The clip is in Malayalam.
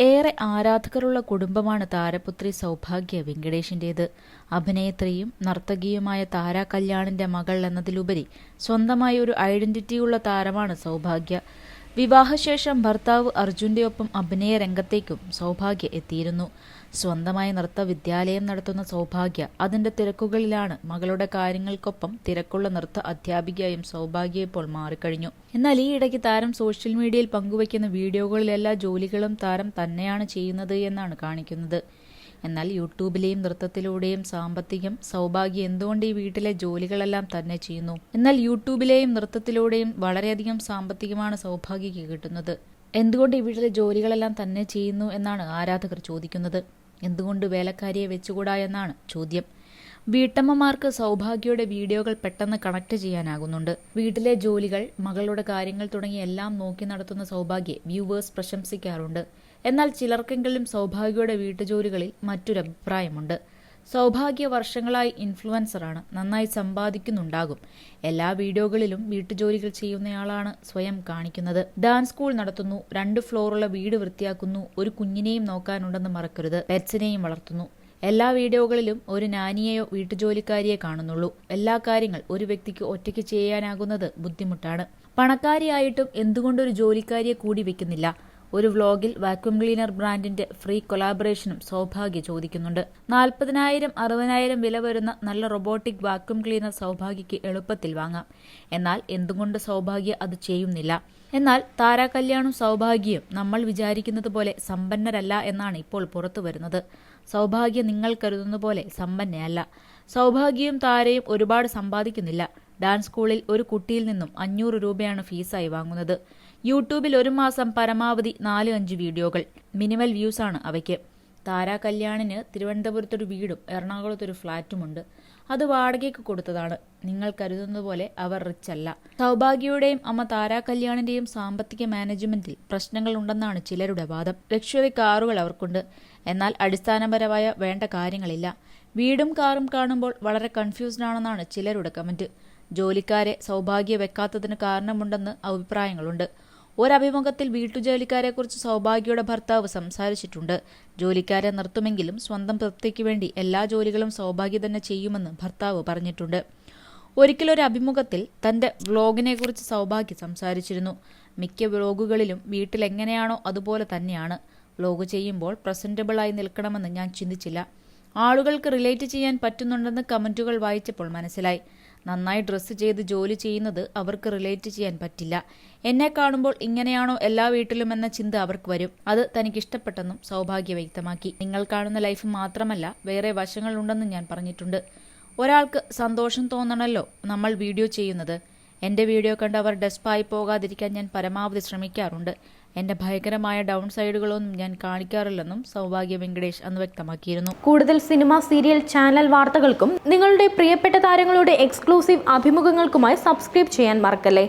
ഏറെ ആരാധകരുള്ള കുടുംബമാണ് താരപുത്രി സൗഭാഗ്യ വെങ്കടേഷിന്റേത്. അഭിനേത്രിയും നർത്തകിയുമായ താര കല്യാണിന്റെ മകൾ എന്നതിലുപരി സ്വന്തമായി ഒരു ഐഡന്റിറ്റിയുള്ള താരമാണ് സൗഭാഗ്യ. വിവാഹശേഷം ഭർത്താവ് അർജുന്റെ ഒപ്പം അഭിനയ രംഗത്തേക്കും സൗഭാഗ്യ എത്തിയിരുന്നു. സ്വന്തമായി നൃത്ത വിദ്യാലയം നടത്തുന്ന സൗഭാഗ്യ അതിന്റെ തിരക്കുകളിലാണ് മകളുടെ കാര്യങ്ങൾക്കൊപ്പം തിരക്കുള്ള നൃത്ത അധ്യാപികയായും സൗഭാഗ്യ ഇപ്പോൾ മാറിക്കഴിഞ്ഞു. എന്നാൽ ഈ ഇടയ്ക്ക് താരം സോഷ്യൽ മീഡിയയിൽ പങ്കുവയ്ക്കുന്ന വീഡിയോകളിലെല്ലാ ജോലികളും താരം തന്നെയാണ് ചെയ്യുന്നത് എന്നാണ് കാണിക്കുന്നത്. എന്നാൽ യൂട്യൂബിലെയും നൃത്തത്തിലൂടെയും സാമ്പത്തികം സൗഭാഗ്യം എന്തുകൊണ്ട് ഈ വീട്ടിലെ ജോലികളെല്ലാം തന്നെ ചെയ്യുന്നു? എന്നാൽ യൂട്യൂബിലെയും നൃത്തത്തിലൂടെയും വളരെയധികം സാമ്പത്തികമാണ് സൗഭാഗ്യയ്ക്ക് കിട്ടുന്നത്. എന്തുകൊണ്ട് ഈ വീട്ടിലെ ജോലികളെല്ലാം തന്നെ ചെയ്യുന്നു എന്നാണ് ആരാധകർ ചോദിക്കുന്നത്. എന്തുകൊണ്ട് വേലക്കാരിയെ വെച്ചുകൂടാ എന്നാണ് ചോദ്യം. വീട്ടമ്മമാർക്ക് സൗഭാഗ്യയുടെ വീഡിയോകൾ പെട്ടെന്ന് കണക്ട് ചെയ്യാനാകുന്നുണ്ട്. വീട്ടിലെ ജോലികൾ മകളുടെ കാര്യങ്ങൾ തുടങ്ങി എല്ലാം നോക്കി നടത്തുന്ന സൗഭാഗ്യ വ്യൂവേഴ്സ് പ്രശംസിക്കാറുണ്ട്. എന്നാൽ ചിലർക്കെങ്കിലും സൗഭാഗ്യയുടെ വീട്ടുജോലികളിൽ മറ്റൊരു അഭിപ്രായമുണ്ട്. സൗഭാഗ്യ വർഷങ്ങളായി ഇൻഫ്ലുവൻസറാണ് നന്നായി സമ്പാദിക്കുന്നുണ്ടാകും. എല്ലാ വീഡിയോകളിലും വീട്ടുജോലികൾ ചെയ്യുന്നയാളാണ് സ്വയം കാണിക്കുന്നത്. ഡാൻസ് സ്കൂൾ നടത്തുന്നു രണ്ട് ഫ്ലോറുള്ള വീട് വൃത്തിയാക്കുന്നു ഒരു കുഞ്ഞിനെയും നോക്കാനുണ്ടെന്ന് മറക്കരുത് പെറ്റ്സിനെയും വളർത്തുന്നു. എല്ലാ വീഡിയോകളിലും ഒരു നാനിയെയോ വീട്ടുജോലിക്കാരിയെ കാണുന്നുള്ളൂ. എല്ലാ കാര്യങ്ങൾ ഒരു വ്യക്തിക്ക് ഒറ്റയ്ക്ക് ചെയ്യാനാകുന്നത് ബുദ്ധിമുട്ടാണ്. പണക്കാരിയായിട്ടും എന്തുകൊണ്ടൊരു ജോലിക്കാരിയെ കൂടി വെക്കുന്നില്ല? ഒരു വ്ലോഗിൽ വാക്യൂം ക്ലീനർ ബ്രാൻഡിന്റെ ഫ്രീ കൊലാബറേഷനും സൗഭാഗ്യ ചോദിക്കുന്നുണ്ട്. നാൽപ്പതിനായിരം അറുപതിനായിരം വില വരുന്ന നല്ല റൊബോട്ടിക് വാക്യൂം ക്ലീനർ സൗഭാഗ്യയ്ക്ക് എളുപ്പത്തിൽ വാങ്ങാം. എന്നാൽ എന്തുകൊണ്ട് സൗഭാഗ്യ അത് ചെയ്യുന്നില്ല? എന്നാൽ താരാ കല്യാണും സൗഭാഗ്യയും നമ്മൾ വിചാരിക്കുന്നത് പോലെ സമ്പന്നരല്ല എന്നാണ് ഇപ്പോൾ പുറത്തു വരുന്നത് സൗഭാഗ്യ നിങ്ങൾ കരുതുന്ന പോലെ സമ്പന്നയല്ല. സൗഭാഗ്യയും താരയും ഒരുപാട് സമ്പാദിക്കുന്നില്ല. ഡാൻസ് സ്കൂളിൽ ഒരു കുട്ടിയിൽ നിന്നും അഞ്ഞൂറ് രൂപയാണ് ഫീസായി വാങ്ങുന്നത്. യൂട്യൂബിൽ ഒരു മാസം പരമാവധി നാല് അഞ്ച് വീഡിയോകൾ. മിനിമൽ വ്യൂസാണ് അവയ്ക്ക്. താരാ കല്യാണിന് തിരുവനന്തപുരത്തൊരു വീടും എറണാകുളത്തൊരു ഫ്ളാറ്റുമുണ്ട് അത് വാടകയ്ക്ക് കൊടുത്തതാണ്. നിങ്ങൾ കരുതുന്നത് പോലെ അവർ റിച്ച് അല്ല. സൗഭാഗ്യയുടെയും അമ്മ താരാ കല്യാണിന്റെയും സാമ്പത്തിക മാനേജ്മെന്റിൽ പ്രശ്നങ്ങൾ ഉണ്ടെന്നാണ് ചിലരുടെ വാദം. ലക്ഷറി കാറുകൾ അവർക്കുണ്ട്. എന്നാൽ അടിസ്ഥാനപരമായ വേണ്ട കാര്യങ്ങളില്ല. വീടും കാറും കാണുമ്പോൾ വളരെ കൺഫ്യൂസ്ഡ് ആണെന്നാണ് ചിലരുടെ കമന്റ് ജോലിക്കാരെ സൗഭാഗ്യ വെക്കാത്തതിന് കാരണമുണ്ടെന്ന് അഭിപ്രായങ്ങളുണ്ട്. ഒരഭിമുഖത്തിൽ വീട്ടുജോലിക്കാരെക്കുറിച്ച് സൗഭാഗ്യയുടെ ഭർത്താവ് സംസാരിച്ചിട്ടുണ്ട്. ജോലിക്കാരെ നിർത്തുമെങ്കിലും സ്വന്തം തൃപ്തിക്ക് വേണ്ടി എല്ലാ ജോലികളും സൗഭാഗ്യ തന്നെ ചെയ്യുമെന്ന് ഭർത്താവ് പറഞ്ഞിട്ടുണ്ട്. ഒരിക്കലൊരു അഭിമുഖത്തിൽ തന്റെ വ്ളോഗിനെക്കുറിച്ച് സൗഭാഗ്യ സംസാരിച്ചിരുന്നു. മിക്ക വ്ളോഗുകളിലും വീട്ടിൽ എങ്ങനെയാണോ അതുപോലെ തന്നെയാണ്. വ്ളോഗ് ചെയ്യുമ്പോൾ പ്രസന്റബിളായി നിൽക്കണമെന്ന് ഞാൻ ചിന്തിച്ചില്ല. ആളുകൾക്ക് റിലേറ്റ് ചെയ്യാൻ പറ്റുന്നുണ്ടെന്ന് കമന്റുകൾ വായിച്ചപ്പോൾ മനസ്സിലായി. നന്നായി ഡ്രസ്സ് ചെയ്ത് ജോലി ചെയ്യുന്നത് അവർക്ക് റിലേറ്റ് ചെയ്യാൻ പറ്റില്ല. എന്നെ കാണുമ്പോൾ ഇങ്ങനെയാണോ എല്ലാ വീട്ടിലും എന്ന ചിന്ത അവർക്ക് വരും. അത് തനിക്ക് ഇഷ്ടപ്പെട്ടെന്നും സൗഭാഗ്യ വ്യക്തമാക്കി. നിങ്ങൾ കാണുന്ന ലൈഫ് മാത്രമല്ല വേറെ വശങ്ങളുണ്ടെന്നും ഞാൻ പറഞ്ഞിട്ടുണ്ട്. ഒരാൾക്ക് സന്തോഷം തോന്നണല്ലോ നമ്മൾ വീഡിയോ ചെയ്യുന്നത്. എന്റെ വീഡിയോ കണ്ട് അവർ ഡെസ്പായി പോകാതിരിക്കാൻ ഞാൻ പരമാവധി ശ്രമിക്കാറുണ്ട്. എന്റെ ഭയങ്കരമായ ഡൗൺ സൈഡുകളൊന്നും ഞാൻ കാണിക്കാറില്ലെന്നും സൗഭാഗ്യ വെങ്കടേഷ് അന്ന് വ്യക്തമാക്കിയിരുന്നു. കൂടുതൽ സിനിമ സീരിയൽ ചാനൽ വാർത്തകൾക്കും നിങ്ങളുടെ പ്രിയപ്പെട്ട താരങ്ങളുടെ എക്സ്ക്ലൂസീവ് അഭിമുഖങ്ങൾക്കുമായി സബ്സ്ക്രൈബ് ചെയ്യാൻ മറക്കല്ലേ?